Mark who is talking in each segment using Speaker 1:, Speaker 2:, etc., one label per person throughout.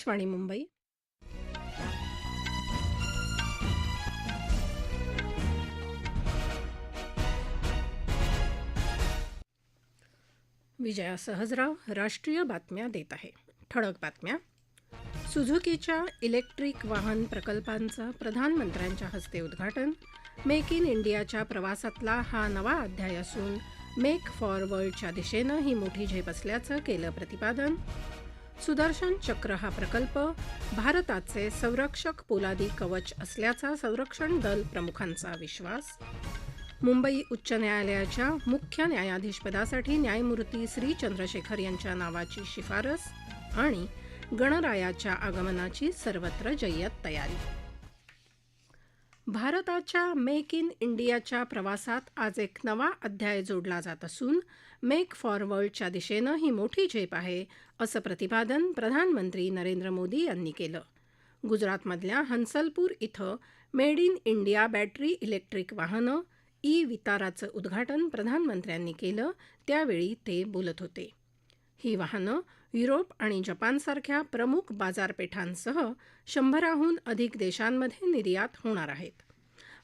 Speaker 1: आकाशवाणी मुंबई विजया सहजराव राष्ट्रीय बातम्या देत आहे ठळक बातम्या सुझुकीच्या इलेक्ट्रिक वाहन प्रकल्पांचं प्रधानमंत्र्यांच्या हस्ते उद्घाटन मेक इन इंडियाच्या प्रवासातला हा नवा अध्याय असून मेक फॉर वर्ल्डच्या दिशेनं ही मोठी झेप असल्याचं केलं प्रतिपादन सुदर्शन चक्र हा प्रकल्प भारताचे संरक्षक पोलादी कवच असल्याचा संरक्षण दल प्रमुखांचा विश्वास मुंबई उच्च न्यायालयाच्या मुख्य न्यायाधीशपदासाठी न्यायमूर्ती श्री चंद्रशेखर यांच्या नावाची शिफारस आणि गणरायाच्या आगमनाची सर्वत्र जय्यत तयारी भारताच्या मेक इन इंडियाच्या प्रवासात आज एक नवा अध्याय जोडला जात असून मेक फॉर वर्ल्डच्या दिशेनं ही मोठी झेप आहे असं प्रतिपादन प्रधानमंत्री नरेंद्र मोदी यांनी केलं गुजरातमधल्या हंसलपूर इथं made in India battery electric वाहनं ई विताराचं उद्घाटन प्रधानमंत्र्यांनी केलं त्यावेळी ते बोलत होते ही वाहनं युरोप आणि जपानसारख्या प्रमुख बाजारपेठांसह शंभराहून अधिक देशांमध्ये निर्यात होणार आहेत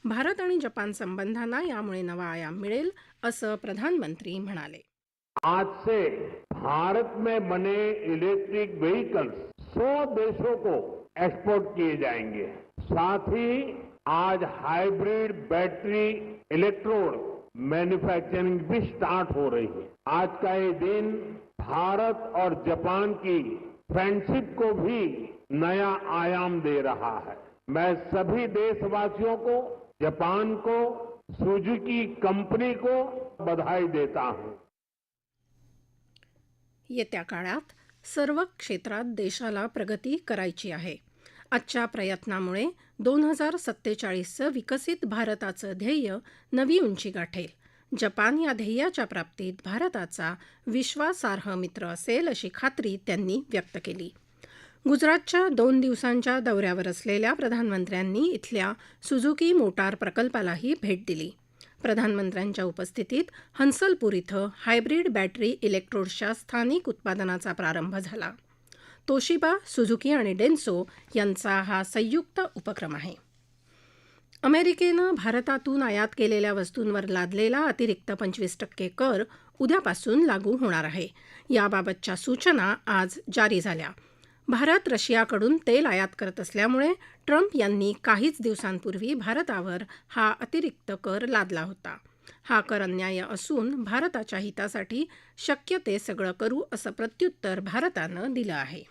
Speaker 1: भारत आणि जपान संबंधांना यामुळे नवा आयाम मिळेल असं प्रधानमंत्री म्हणाले
Speaker 2: आज से भारत में बने इलेक्ट्रिक व्हीकल्स सो देशों को एक्सपोर्ट किए जाएंगे साथ ही आज हाइब्रिड बैटरी इलेक्ट्रोड मैन्युफैक्चरिंग भी स्टार्ट हो रही है आज का ये दिन भारत और जापान की फ्रेंडशिप को भी नया आयाम दे रहा है मैं सभी देशवासियों को जापान को सुजुकी कंपनी को बधाई देता हूं
Speaker 1: येत्या काळात सर्व क्षेत्रात देशाला प्रगती करायची आहे आजच्या प्रयत्नामुळे दोन हजार सत्तेचाळीसचं विकसित भारताचं ध्येय नवी उंची गाठेल जपान या ध्येयाच्या प्राप्तीत भारताचा विश्वासार्ह मित्र असेल अशी खात्री त्यांनी व्यक्त केली गुजरातच्या दोन दिवसांच्या दौऱ्यावर असलेल्या प्रधानमंत्र्यांनी इथल्या सुझुकी मोटार प्रकल्पालाही भेट दिली प्रधानमंत्र्यांच्या उपस्थितीत हंसलपूर इथं हायब्रीड बॅटरी इलेक्ट्रोड्सच्या स्थानिक उत्पादनाचा प्रारंभ झाला तोशिबा सुझुकी आणि डेन्सो यांचा हा संयुक्त उपक्रम आहे अमेरिकेनं भारतातून आयात केलेल्या वस्तूंवर लादलेला अतिरिक्त पंचवीस टक्के कर उद्यापासून लागू होणार आहे याबाबतच्या सूचना आज जारी झाल्या भारत रशियाकडून तेल आयात करत असल्यामुळे ट्रम्प यांनी काहीच दिवसांपूर्वी भारतावर हा अतिरिक्त कर लादला होता हा कर अन्याय असून भारताच्या हितासाठी शक्य ते सगळं करू असं प्रत्युत्तर भारतानं दिलं आहे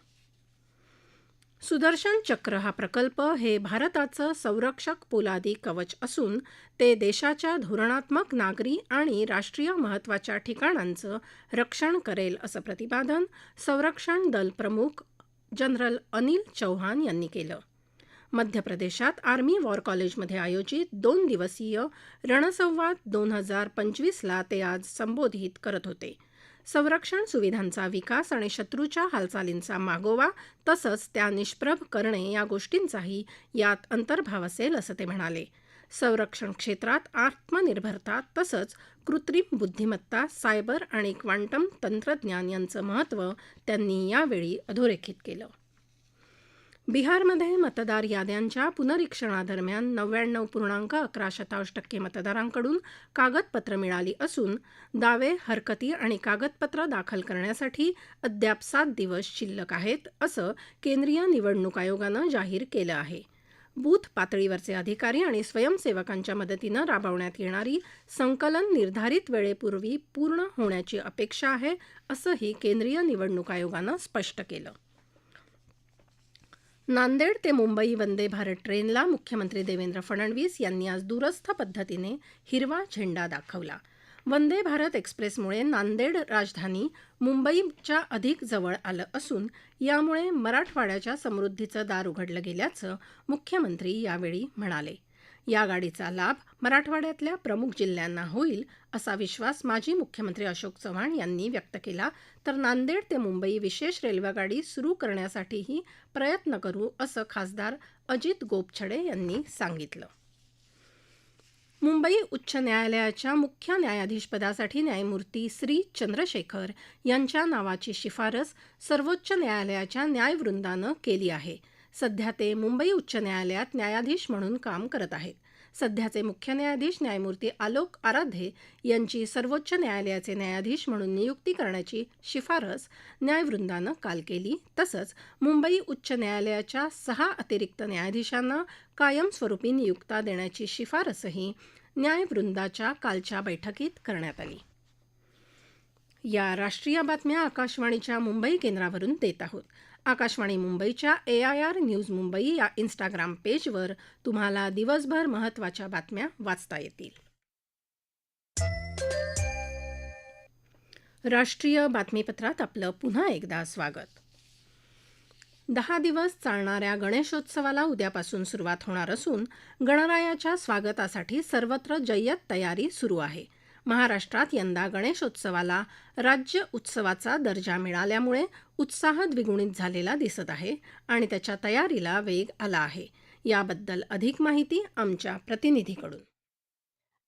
Speaker 1: सुदर्शन चक्र हा प्रकल्प हे भारताचं संरक्षक पोलादी कवच असून ते देशाच्या धोरणात्मक नागरी आणि राष्ट्रीय महत्त्वाच्या ठिकाणांचं रक्षण करेल असं प्रतिपादन संरक्षण दल प्रमुख जनरल अनिल चौहान यांनी केलं मध्य प्रदेशात आर्मी वॉर कॉलेजमध्ये आयोजित दोन दिवसीय रणसंवाद दोन हजार पंचवीसला ते आज संबोधित करत होते संरक्षण सुविधांचा विकास आणि शत्रूच्या हालचालींचा मागोवा तसंच त्या निष्प्रभ करणे या गोष्टींचाही यात अंतर्भाव असेल असं ते म्हणाले संरक्षण क्षेत्रात आत्मनिर्भरता तसंच कृत्रिम बुद्धिमत्ता सायबर आणि क्वांटम तंत्रज्ञान यांचं महत्त्व त्यांनी यावेळी अधोरेखित केलं बिहारमध्ये मतदार याद्यांच्या पुनरीक्षणादरम्यान नव्याण्णव पूर्णांक अकरा शतांश टक्के मतदारांकडून कागदपत्र मिळाली असून दावे हरकती आणि कागदपत्र दाखल करण्यासाठी अद्याप सात दिवस शिल्लक आहेत असं केंद्रीय निवडणूक आयोगानं जाहीर केलं आहे बूथ पातळीवरचे अधिकारी आणि स्वयंसेवकांच्या मदतीनं राबवण्यात येणारी संकलन निर्धारित वेळेपूर्वी पूर्ण होण्याची अपेक्षा आहे असंही केंद्रीय निवडणूक आयोगानं स्पष्ट केलं नांदेड ते मुंबई वंदे भारत ट्रेनला मुख्यमंत्री देवेंद्र फडणवीस यांनी आज दूरस्थ पद्धतीने हिरवा झेंडा दाखवला वंदे भारत एक्सप्रेसमुळे नांदेड राजधानी मुंबईच्या अधिक जवळ आलं असून यामुळे मराठवाड्याच्या समृद्धीचं दार उघडलं गेल्याचं मुख्यमंत्री यावेळी म्हणाले या गाडीचा लाभ मराठवाड्यातल्या प्रमुख जिल्ह्यांना होईल असा विश्वास माजी मुख्यमंत्री अशोक चव्हाण यांनी व्यक्त केला तर नांदेड ते मुंबई विशेष रेल्वेगाडी सुरू करण्यासाठीही प्रयत्न करू असं खासदार अजित गोपछडे यांनी सांगितलं मुंबई उच्च न्यायालयाच्या मुख्य न्यायाधीशपदासाठी न्यायमूर्ती श्री चंद्रशेखर यांच्या नावाची शिफारस सर्वोच्च न्यायालयाच्या न्यायवृंदानं केली आहे सध्या ते मुंबई उच्च न्यायालयात न्यायाधीश म्हणून काम करत आहेत सध्याचे मुख्य न्यायाधीश न्यायमूर्ती आलोक आराध्ये यांची सर्वोच्च न्यायालयाचे न्यायाधीश म्हणून नियुक्ती करण्याची शिफारस न्यायवृंदानं काल केली तसंच मुंबई उच्च न्यायालयाच्या सहा अतिरिक्त न्यायाधीशांना कायमस्वरूपी नियुक्ता देण्याची शिफारसही न्यायवृंदाच्या कालच्या बैठकीत करण्यात आली या राष्ट्रीय बातम्या आकाशवाणीच्या मुंबई केंद्रावरून देत आहोत आकाशवाणी मुंबईच्या आर न्यूज मुंबई या इन्स्टाग्राम पेजवर तुम्हाला दिवसभर महत्त्वाच्या बातम्या वाचता येतील राष्ट्रीय बातमीपत्रात आपलं पुन्हा एकदा स्वागत दहा दिवस चालणाऱ्या गणेशोत्सवाला उद्यापासून सुरुवात होणार असून गणरायाच्या स्वागतासाठी सर्वत्र जय्यत तयारी सुरू आहे महाराष्ट्रात यंदा गणेशोत्सवाला राज्य उत्सवाचा दर्जा मिळाल्यामुळे उत्साह द्विगुणित झालेला दिसत आहे आणि त्याच्या तयारीला वेग आला आहे याबद्दल अधिक माहिती आमच्या प्रतिनिधीकडून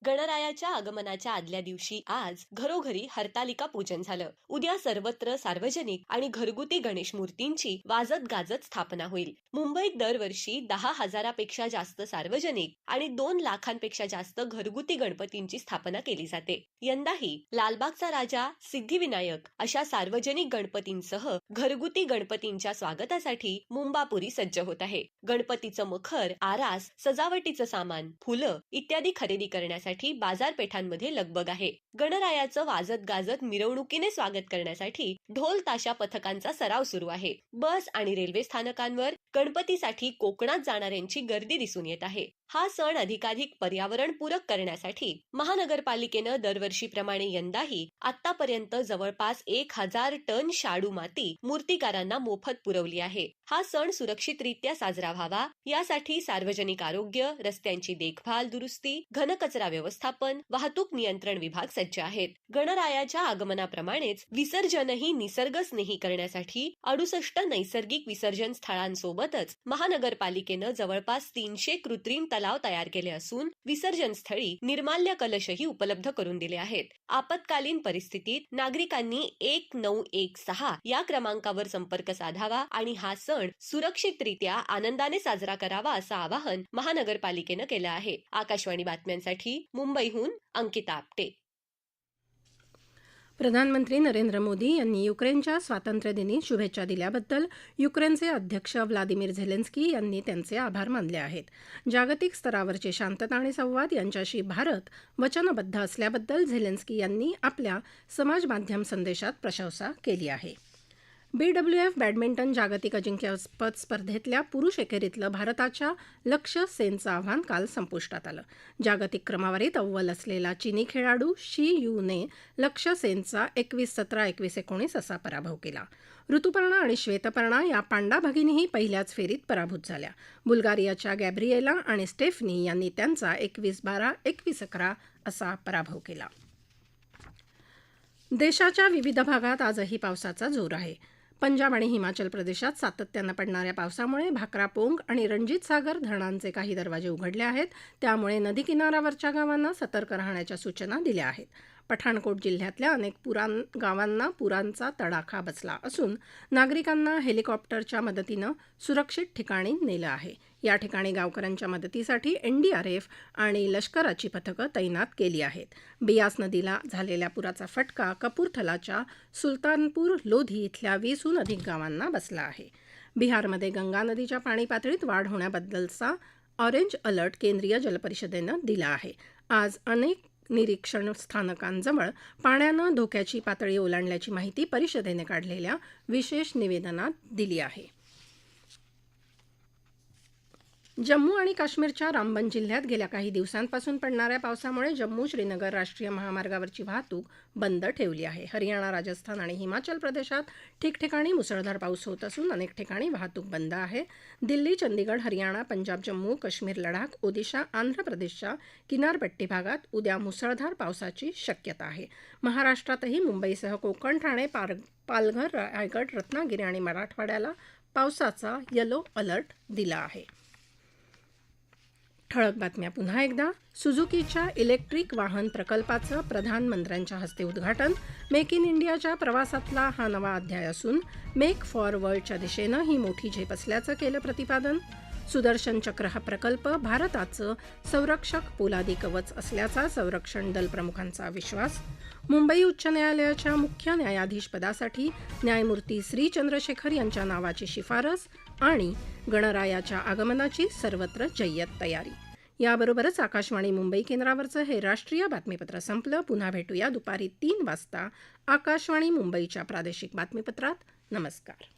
Speaker 3: गणरायाच्या आगमनाच्या आदल्या दिवशी आज घरोघरी हरतालिका पूजन झालं उद्या सर्वत्र सार्वजनिक आणि घरगुती गणेश मूर्तींची वाजत गाजत स्थापना होईल मुंबईत दरवर्षी दहा हजारापेक्षा जास्त सार्वजनिक आणि दोन लाखांपेक्षा जास्त घरगुती गणपतींची स्थापना केली जाते यंदाही लालबागचा राजा सिद्धिविनायक अशा सार्वजनिक गणपतींसह घरगुती गणपतींच्या स्वागतासाठी मुंबापुरी सज्ज होत आहे गणपतीचं मखर आरास सजावटीचं सामान फुलं इत्यादी खरेदी करण्यासाठी करण्यासाठी बाजारपेठांमध्ये लगबग आहे गणरायाचं वाजत गाजत मिरवणुकीने स्वागत करण्यासाठी ढोल ताशा पथकांचा सराव सुरू आहे बस आणि रेल्वे स्थानकांवर गणपतीसाठी कोकणात जाणाऱ्यांची गर्दी दिसून येत आहे हा सण अधिकाधिक पर्यावरणपूरक करण्यासाठी महानगरपालिकेनं दरवर्षीप्रमाणे यंदाही आतापर्यंत जवळपास एक हजार टन शाडू माती मूर्तीकारांना मोफत पुरवली आहे हा सण सुरक्षितरित्या साजरा व्हावा यासाठी सार्वजनिक आरोग्य रस्त्यांची देखभाल दुरुस्ती घनकचरा व्यवस्थापन वाहतूक नियंत्रण विभाग सज्ज आहेत गणरायाच्या आगमनाप्रमाणेच विसर्जनही निसर्गस्नेही करण्यासाठी अडुसष्ट नैसर्गिक विसर्जन स्थळांसोबतच महानगरपालिकेनं जवळपास तीनशे कृत्रिम तलाव तयार केले असून विसर्जन स्थळी निर्माल्य कलशही उपलब्ध करून दिले आहेत आपत्कालीन परिस्थितीत नागरिकांनी एक नऊ एक सहा या क्रमांकावर संपर्क साधावा आणि हा सण सुरक्षितरित्या आनंदाने साजरा करावा असं आवाहन महानगरपालिकेनं केलं आहे आकाशवाणी बातम्यांसाठी मुंबईहून अंकिता आपटे
Speaker 1: प्रधानमंत्री नरेंद्र मोदी यांनी युक्रेनच्या स्वातंत्र्यदिनी शुभेच्छा दिल्याबद्दल युक्रेनचे अध्यक्ष व्लादिमीर झेलेन्स्की यांनी त्यांचे आभार मानले आहेत जागतिक स्तरावरचे शांतता आणि संवाद यांच्याशी भारत वचनबद्ध असल्याबद्दल झेलेन्स्की यांनी आपल्या समाजमाध्यम संदेशात प्रशंसा केली आहे बीडब्ल्यूएफ बॅडमिंटन जागतिक अजिंक्यपद स्पर्धेतल्या पुरुष एकेरीतलं भारताच्या लक्ष्य सेनचं आव्हान काल संपुष्टात आलं जागतिक क्रमवारीत अव्वल असलेला चिनी खेळाडू शी यूने लक्ष्य सेनचा एकवीस सतरा एकवीस एकोणीस असा पराभव केला ऋतुपर्णा आणि श्वेतपर्णा या पांडा भगिनीही पहिल्याच फेरीत पराभूत झाल्या बुल्गारियाच्या गॅब्रिएला आणि स्टेफनी यांनी त्यांचा एकवीस बारा एकवीस अकरा असा पराभव केला देशाच्या विविध भागात आजही पावसाचा जोर आहे पंजाब आणि हिमाचल प्रदेशात सातत्यानं पडणाऱ्या पावसामुळे भाकरा पोंग आणि रणजित सागर धरणांचे काही दरवाजे उघडले आहेत त्यामुळे नदी किनाऱ्यावरच्या गावांना सतर्क राहण्याच्या सूचना दिल्या आहेत। पठाणकोट जिल्ह्यातल्या अनेक पुरां गावांना पुरांचा तडाखा बसला असून नागरिकांना हेलिकॉप्टरच्या मदतीनं सुरक्षित ठिकाणी नेलं आहे या ठिकाणी गावकऱ्यांच्या मदतीसाठी एनडीआरएफ आणि लष्कराची पथकं तैनात केली आहेत बियास नदीला झालेल्या पुराचा फटका कपूरथलाच्या सुलतानपूर लोधी इथल्या वीसहून अधिक गावांना बसला आहे बिहारमध्ये गंगा नदीच्या पाणी पातळीत वाढ होण्याबद्दलचा ऑरेंज अलर्ट केंद्रीय जलपरिषदेनं दिला आहे आज अनेक निरीक्षण स्थानकांजवळ पाण्यानं धोक्याची पातळी ओलांडल्याची माहिती परिषदेने काढलेल्या विशेष निवेदनात दिली आहे जम्मू आणि काश्मीरच्या रामबन जिल्ह्यात गेल्या काही दिवसांपासून पडणाऱ्या पावसामुळे जम्मू श्रीनगर राष्ट्रीय महामार्गावरची वाहतूक बंद ठेवली आहे हरियाणा राजस्थान आणि हिमाचल प्रदेशात ठिकठिकाणी मुसळधार पाऊस होत असून अनेक ठिकाणी वाहतूक बंद आहे दिल्ली चंदीगड हरियाणा पंजाब जम्मू काश्मीर लडाख ओदिशा आंध्र प्रदेशच्या किनारपट्टी भागात उद्या मुसळधार पावसाची शक्यता आहे महाराष्ट्रातही मुंबईसह कोकण ठाणे पार पालघर रायगड रत्नागिरी आणि मराठवाड्याला पावसाचा येलो अलर्ट दिला आहे ठळक बातम्या पुन्हा एकदा सुझुकीच्या इलेक्ट्रिक वाहन प्रकल्पाचं प्रधानमंत्र्यांच्या हस्ते उद्घाटन मेक इन इंडियाच्या प्रवासातला हा नवा अध्याय असून मेक फॉर वर्ल्डच्या दिशेनं ही मोठी झेप असल्याचं केलं प्रतिपादन सुदर्शन चक्र हा प्रकल्प भारताचं संरक्षक पोलादी कवच असल्याचा संरक्षण दल प्रमुखांचा विश्वास मुंबई उच्च न्यायालयाच्या मुख्य न्यायाधीशपदासाठी न्यायमूर्ती श्री चंद्रशेखर यांच्या नावाची शिफारस आणि गणरायाच्या आगमनाची सर्वत्र जय्यत तयारी याबरोबरच आकाशवाणी मुंबई केंद्रावरचं हे राष्ट्रीय बातमीपत्र संपलं पुन्हा भेटूया दुपारी तीन वाजता आकाशवाणी मुंबईच्या प्रादेशिक बातमीपत्रात नमस्कार